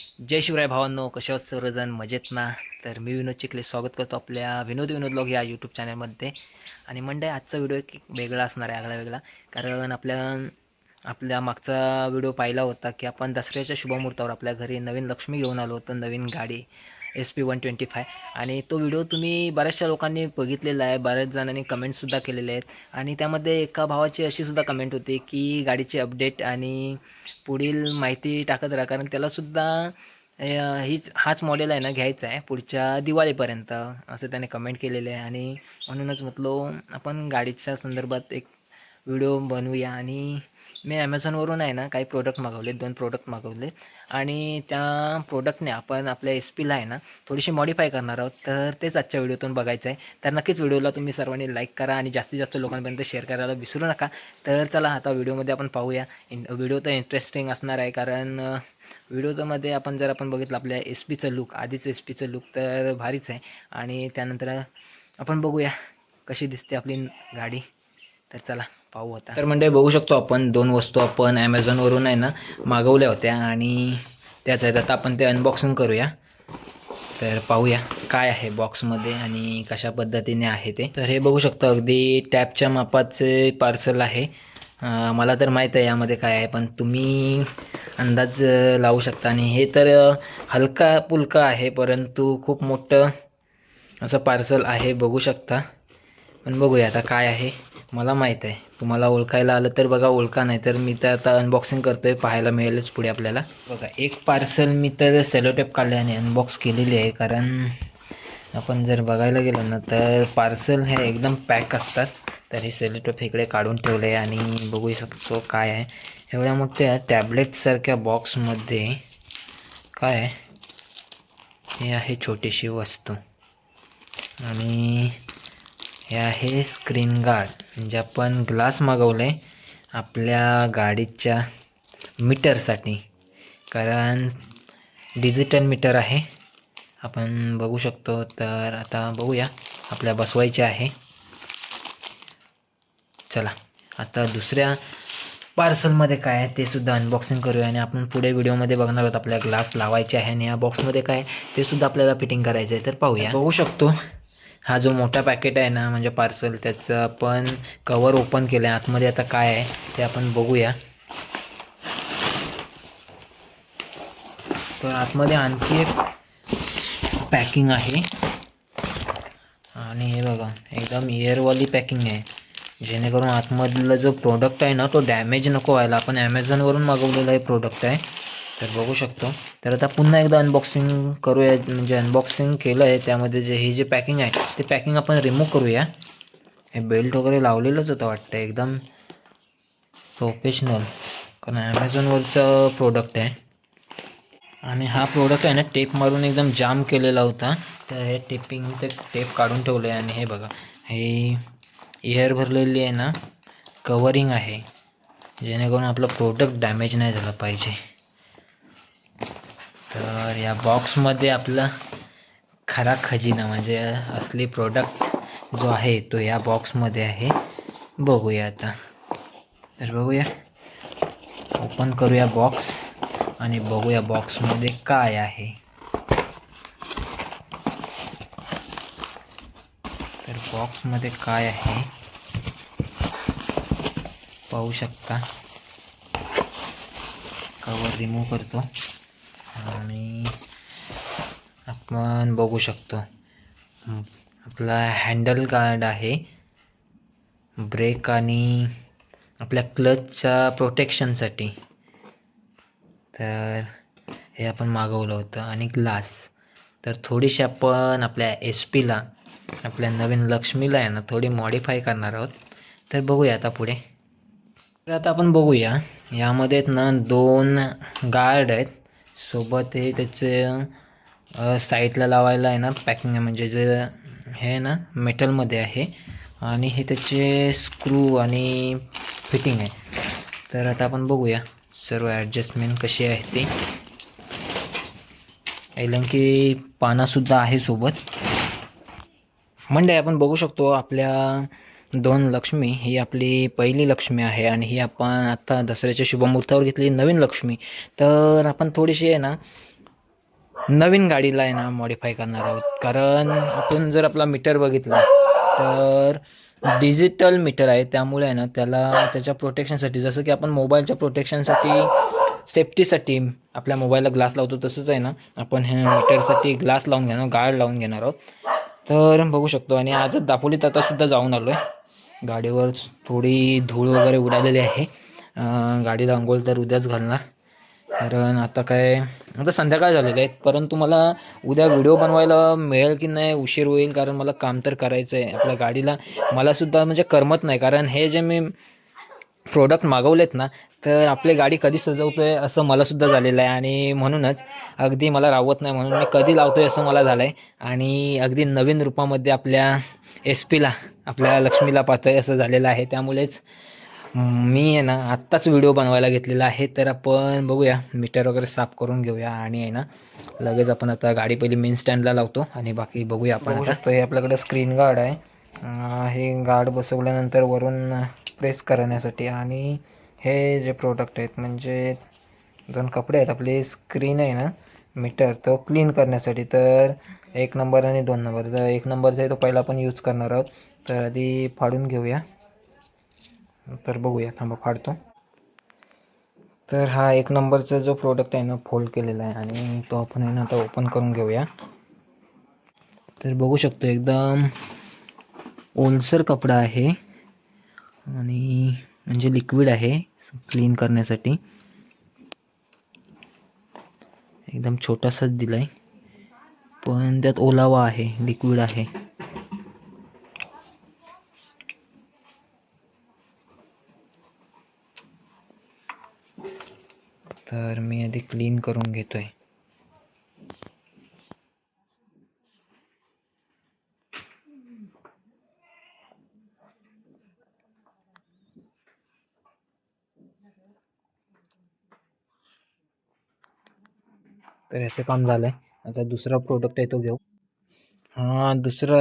जय शिवराय भावांनो कशा सर्वजण? मजेत ना? तर मी विनोद चिखले स्वागत करतो आपल्या विनोद विनोद लॉग या यूट्यूब चॅनलमध्ये आणि मंडळ आजचा व्हिडिओ एक वेगळा असणार आहे आगळा वेगळा. कारण आपल्या आपल्या मागचा व्हिडिओ पाहिला होता की आपण दसऱ्याच्या शुभमुहूर्तावर आपल्या घरी नवीन लक्ष्मी घेऊन आलो होतो नवीन गाडी. S P one twenty five. आणि तो व्हिडिओ तुम्ही बऱ्याचशा लोकांनी बघितलेला आहे. बऱ्याच जणांनी कमेंटसुद्धा केलेले आहेत. आणि त्यामध्ये एका भावाची अशीसुद्धा कमेंट होती की गाडीची अपडेट आणि पुढील माहिती टाकत राहा. कारण त्यालासुद्धा हीच हाच मॉडेल आहे ना घ्यायचा आहे पुढच्या दिवाळीपर्यंत असं त्याने कमेंट केलेलं आहे. आणि म्हणूनच म्हटलो आपण गाडीच्या संदर्भात एक व्हिडिओ बनवूया. आणि मी ॲमेझॉनवरून आहे ना काही प्रोडक्ट मागवले दोन प्रोडक्ट मागवले आणि त्या प्रोडक्टने आपण आपल्या एस पीला आहे ना थोडीशी मॉडीफाय करणार आहोत. तर तेच आजच्या व्हिडिओतून बघायचं आहे. तर नक्कीच व्हिडिओला तुम्ही सर्वांनी लाईक करा आणि जास्तीत जास्त लोकांपर्यंत शेअर करायला विसरू नका. तर चला आता व्हिडिओमध्ये आपण पाहूया. इन व्हिडिओ तर इंटरेस्टिंग असणार आहे कारण व्हिडिओमध्ये आपण जर आपण बघितलं आपल्या एस पीचं लुक आधीचं एस पीचं लुक तर भारीच आहे. आणि त्यानंतर आपण बघूया कशी दिसते आपली गाडी. तर चला. पाहू आता. तर म्हणजे बघू शकतो आपण दोन वस्तू आपण ॲमेझॉनवरून आहे ना मागवल्या होत्या आणि त्याच आहेत. आता आपण ते अनबॉक्सिंग करूया. तर पाहूया काय आहे बॉक्समध्ये आणि कशा पद्धतीने आहे ते. तर हे बघू शकतो अगदी टॅपच्या मापाचे पार्सल आहे. मला तर माहीत आहे यामध्ये काय आहे पण तुम्ही अंदाज लावू शकता. आणि हे तर हलका पुलका आहे परंतु खूप मोठं असं पार्सल आहे बघू शकता. पण बघूया आता काय आहे. मला माहीत आहे. तुम्हाला ओळखायला आलं तर बघा ओळखा नाही तर मी तर आता अनबॉक्सिंग करतो आहे पाहायला मिळेलच पुढे आपल्याला. बघा एक पार्सल मी तर सेलोटेप काढले आणि अनबॉक्स केलेली आहे. कारण आपण जर बघायला गेलो ना तर पार्सल हे एकदम पॅक असतात. तर हे सेलोटेप इकडे काढून ठेवले आहे आणि बघू शकतो काय आहे. एवढ्या मोठ्या टॅबलेटसारख्या बॉक्समध्ये काय आहे? हे आहे छोटीशी वस्तू. आणि हे आहे स्क्रीन गार्ड म्हणजे आपण ग्लास मागवलं आहे आपल्या गाडीच्या मीटरसाठी. कारण डिजिटल मीटर आहे. आपण बघू शकतो तर आता बघूया आपल्या बसवायचे आहे. चला आता दुसऱ्या पार्सलमध्ये काय आहे ते सुद्धा अनबॉक्सिंग करूया आणि आपण पुढे व्हिडिओमध्ये बघणार आहोत आपल्या ग्लास लावायचे आहे आणि या बॉक्समध्ये काय ते सुद्धा आपल्याला फिटिंग करायचं आहे तर पाहूया. बघू शकतो. हा जो मोठा पॅकेट आहे ना म्हणजे पार्सल त्याचं आपण कवर ओपन केलं आहे आतमध्ये आता काय आहे ते आपण बघूया. तर आतमध्ये आणखी एक पॅकिंग आहे. आणि हे बघा एकदम एअरवाली पॅकिंग आहे. जेणेकरून आतमधला जो प्रोडक्ट आहे ना तो डॅमेज नको व्हायला. आपण ॲमेझॉनवरून मागवलेला हे प्रोडक्ट आहे. तर बघू शकतो. तर आता पुन्हा एकदा अनबॉक्सिंग करूया. म्हणजे अनबॉक्सिंग केलं आहे. त्यामध्ये जे हे जे पॅकिंग आहे ते पॅकिंग आपण रिमूव्ह करूया. हे बेल्ट वगैरे लावलेलंच होतं वाटतं. एकदम प्रोफेशनल कारण ॲमेझॉनवरचं प्रोडक्ट आहे. आणि हा प्रोडक्ट आहे ना टेप मारून एकदम जाम केलेला होता. तर हे टेपिंग ते टेप काढून ठेवलं आहे आणि हे बघा हे एअर भरलेली आहे ना कवरिंग आहे. जेणेकरून आपलं प्रोडक्ट डॅमेज नाही झालं पाहिजे. तर या बॉक्समध्ये आपला खरा खजिना म्हणजे असली प्रोडक्ट जो आहे तो या बॉक्समध्ये आहे. बघूया आता. तर बघूया. ओपन करूया बॉक्स आणि बघूया बॉक्समध्ये काय आहे. तर बॉक्समध्ये काय आहे? पाहू शकता. कवर रिमूव्ह करतो. आणि आपण बघू शकतो. आपला हँडल गार्ड आहे. ब्रेक आणि आपल्या क्लचच्या प्रोटेक्शनसाठी तर हे आपण मागवलं होतं. आणि ग्लास तर थोडीशी आपण आपल्या एस पीला आपल्या नवीन लक्ष्मीला आहे ना थोडी मॉडिफाय करणार आहोत. तर बघूया आता पुढे. तर आता आपण बघूया. यामध्ये ना दोन गार्ड आहेत. सोबत हे त्याचे साईडला लावायला आहे ना पॅकिंग आहे. म्हणजे जे हे आहे ना मेटलमध्ये आहे. आणि हे त्याचे स्क्रू आणि फिटिंग आहे. तर आता आपण बघूया सर्व ॲडजस्टमेंट कशी आहे ते. एलंकी पानासुद्धा आहे सोबत. म्हणजे आपण बघू शकतो आपल्या दोन लक्ष्मी ही आपली पहिली लक्ष्मी आहे आणि ही आपण आता दसऱ्याच्या शुभमुहूर्तावर घेतली नवीन लक्ष्मी. तर आपण थोडीशी आहे ना नवीन गाडीला आहे ना मॉडीफाय करणार आहोत. कारण आपण जर आपला मीटर बघितला तर डिजिटल मीटर आहे. त्यामुळे आहे ना त्याला त्याच्या प्रोटेक्शनसाठी जसं की आपण मोबाईलच्या प्रोटेक्शनसाठी सेफ्टीसाठी आपल्या मोबाईलला ग्लास लावतो तसंच आहे ना आपण हे मीटरसाठी ग्लास लावून घेणार गार्ड लावून घेणार आहोत. तर बघू शकतो. आणि आजच दापोलीत आता सुद्धा जाऊन आलो आहे गाडीवर थोडी धूळ वगैरे उडालेली आहे. गाडीला अंघोळ तर उद्याच घालणार. कारण आता काय आता संध्याकाळ झालेलं आहे. परंतु मला उद्या व्हिडिओ बनवायला मिळेल की नाही उशीर होईल कारण मला काम तर करायचं आहे आपल्या गाडीला मलासुद्धा म्हणजे करमत नाही. कारण हे जे मी प्रोडक्ट मागवलेत ना तर आपली गाडी कधी सजवतो आहे असं मलासुद्धा झालेलं आहे. आणि म्हणूनच अगदी मला रावत नाही. म्हणून मी कधी लावतो आहे असं मला झालं आहे आणि अगदी नवीन रूपामध्ये आपल्या एस पीला आपल्या लक्ष्मीला पाहतोय असं झालेलं आहे. त्यामुळेच मी आहे ना आत्ताच व्हिडिओ बनवायला घेतलेला आहे. तर आपण बघूया मीटर वगैरे साफ करून घेऊया. आणि आहे ना लगेच आपण आता गाडी पहिली मेन स्टँडला लावतो आणि बाकी बघूया आपण शकतो हे आपल्याकडे स्क्रीन गार्ड आहे. हे गार्ड बसवल्यानंतर वरून प्रेस करण्यासाठी. आणि हे जे प्रोडक्ट आहेत म्हणजे दोन कपडे आहेत. आपली स्क्रीन आहे ना मीटर तो क्लीन करण्यासाठी तर एक नंबर आणि दोन नंबर तर एक नंबरचा आहे तो पहिला आपण यूज करणार आहोत. तर आधी फाडून घेऊया. तर बघूया थांबा फाडतो. तर हा एक नंबरचा जो प्रोडक्ट आहे ना फोल्ड केलेला आहे. आणि तो आपण आहे ना आता ओपन करून घेऊया. तर बघू शकतो एकदम ओलसर कपडा आहे. आणि म्हणजे लिक्विड आहे क्लीन करण्यासाठी. एकदम छोटासाच दिला आहे पण त्यात ओलावा आहे लिक्विड आहे. तर मी आधी क्लीन करून घेतोय. तर याचं काम झालंय. आता दुसरा प्रोडक्ट आहे तो घेऊ. हा दुसरा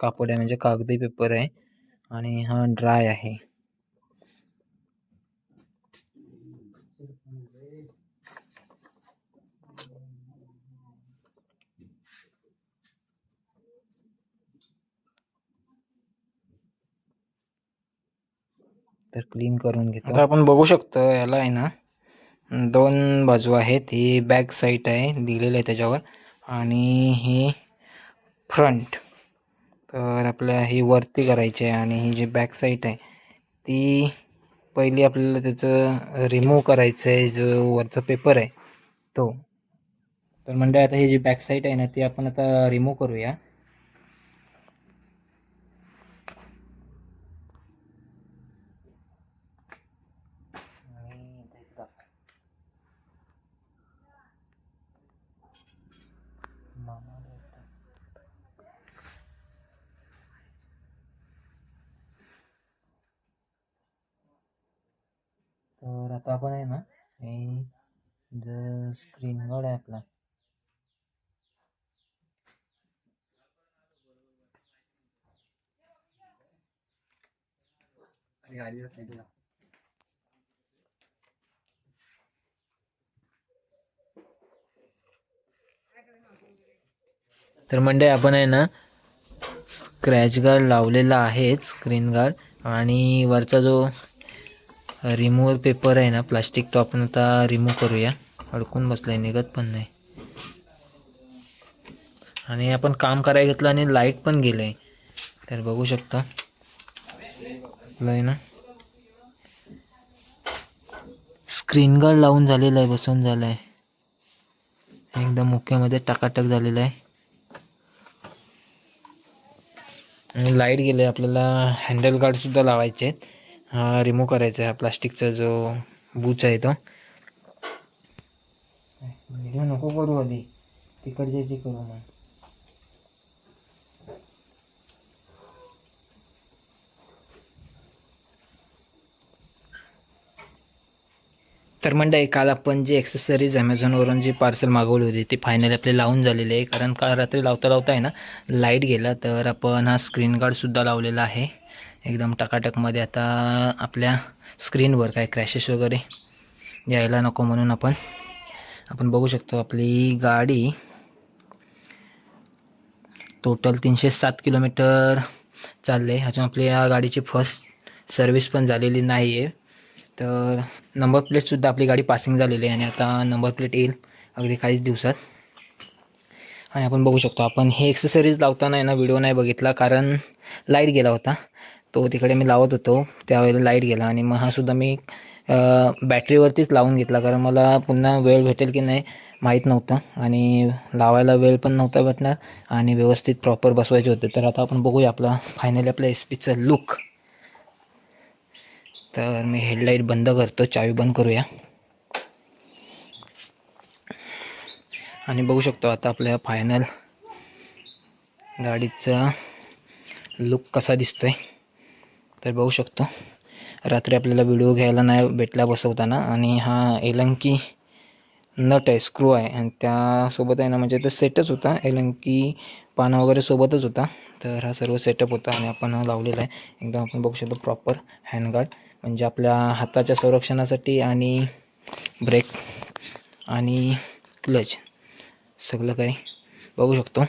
कापड आहे म्हणजे कागदी पेपर आहे. आणि हा ड्राय आहे. तर क्लीन करून घेतो. आता आपण बघू शकतो याला आहे ना दोन बाजू आहेत. ही बॅक साईट आहे दिलेलं आहे त्याच्यावर. आणि ही फ्रंट तर आपल्या ही वरती करायची आहे आणि ही जी बॅक साईट आहे ती पहिली आपल्याला त्याचं रिमूव्ह करायचं आहे जो वरचा पेपर आहे तो. तर म्हणजे आता ही जी बॅक साईट आहे ना ती आपण आता रिमूव्ह करूया. आता आपण आहे ना हे जो स्क्रीन गार्ड आहे आपला तर म्हणजे आपण आहे ना स्क्रॅच गार्ड लावलेला आहेच स्क्रीन गार्ड आणि वरचा जो रिमूव्हर पेपर आहे ना प्लास्टिक तो आपण आता रिमूव्ह करूया. अडकून बसलाय निघत पण नाही. आणि आपण काम करायला घेतलं आणि लाइट पण गेलंय. तर बघू शकता. आपलं आहे ना. स्क्रीन गार्ड लावून झालेलं आहे बसवून झालं आहे. एकदम मुख्यामध्ये टाकाटक झालेलं आहे. आणि लाइट गेले आपल्याला हँडल गार्ड सुद्धा लावायचे आहेत. हा रिमूव्ह करायचा आहे हा प्लास्टिकचा जो बूच आहे तो. व्हिडिओ नको करू आधी. तिकडच्याची करू मग तर मंडळी काल आपण जी ॲक्सेसरीज ॲमेझॉनवरून जी पार्सल मागवली होती ती फायनली आपली लावून झालेली आहे. कारण काल रात्री लावता लावता आहे ना लाइट गेला. तर आपण हा स्क्रीन गार्डसुद्धा लावलेला आहे. एकदम टकाटकमध्ये आता आपल्या स्क्रीनवर काय क्रॅशेस वगैरे यायला नको म्हणून आपण आपण बघू शकतो आपली गाडी टोटल तीनशे सात किलोमीटर चालले. आहे अजून आपली या गाडीची फर्स्ट सर्विस पण झालेली नाही आहे तर नंबर प्लेटसुद्धा आपली गाडी पासिंग झालेली आहे आणि आता नंबर प्लेट येईल अगदी काहीच दिवसात. आणि आपण बघू शकतो आपण हे एक्सेसरीज लावताना आहे ना व्हिडिओ नाही बघितला कारण लाइट गेला होता. तो तिकडे मी लावत होतो. त्यावेळेला लाइट गेला आणि मग हा सुद्धा मी बॅटरीवरतीच लावून घेतला. कारण मला पुन्हा वेळ भेटेल की नाही माहीत नव्हतं. आणि लावायला वेळ पण नव्हता भेटणार आणि व्यवस्थित प्रॉपर बसवायचे होते. तर आता आपण बघूया आपला फायनली आपल्या एस पीचा लुक तर मी हेडलाईट बंद करतो. चावी बंद करूया. आणि बघू शकतो आता आपल्या फायनल गाडीचा लुक कसा दिसतोय. तर बघू शकतो. रात्री आपल्याला व्हिडिओ घ्यायला नाही भेटला बसवताना आणि हा एलंकी नट आहे स्क्रू आहे. आणि त्यासोबत आहे ना म्हणजे तो सेटच होता. एलंकी पानं वगैरे सोबतच होता. तर हा सर्व सेटअप होता आणि आपण लावलेला आहे. एकदम आपण बघू शकतो प्रॉपर हँडगार्ड म्हणजे आपल्या हाताच्या संरक्षणासाठी आणि ब्रेक आणि क्लच सगळं काही बघू शकतो.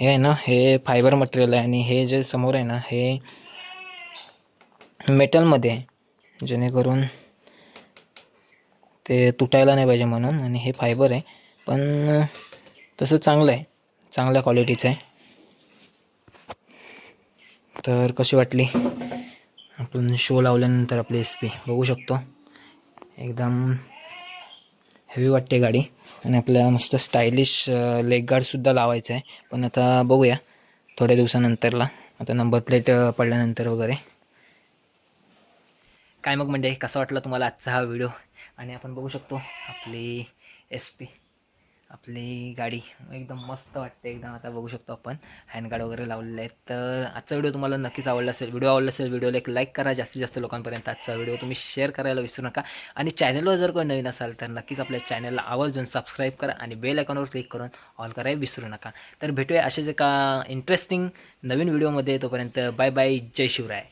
हे आहे ना हे फायबर मटेरियल आहे आणि हे जे समोर आहे ना हे मेटलमध्ये आहे जेणेकरून ते तुटायला नाही पाहिजे म्हणून आणि हे फायबर आहे. पण तसं चांगलं आहे. चांगल्या क्वालिटीचं आहे. तर कशी वाटली? आपण शो लावल्यानंतर आपली एस पी बघू शकतो. एकदम हेवी वाटते गाडी. आणि आपल्याला मस्त स्टायलिश लेग गार्डसुद्धा लावायचं आहे. पण आता बघूया थोड्या दिवसानंतरला. आता नंबर प्लेट पडल्यानंतर वगैरे. काय मग म्हणजे कसा वाटला तुम्हाला आजचा हा व्हिडिओ आणि आपण बघू शकतो आपली एस पी आपली गाडी एकदम मस्त वाटते. एकदम आता बघू शकतो आपण. हँडगार्ड वगैरे लावलेले आहेत. तर आजचा व्हिडिओ तुम्हाला नक्कीच आवडला असेल. व्हिडिओ आवडला असेल व्हिडिओला एक लाईक करा. जास्तीत जास्त लोकांपर्यंत आजचा व्हिडिओ तुम्ही शेअर करायला विसरू नका. आणि चॅनलवर जर कोणी नवीन असाल तर नक्कीच आपल्या चॅनलला आवर्जून सबस्क्राईब करा आणि बेल आयकॉनवर क्लिक करून ऑल करायला विसरू नका. तर भेटूया असेच एका इंटरेस्टिंग नवीन व्हिडिओमध्ये तोपर्यंत बाय बाय जय शिवराय.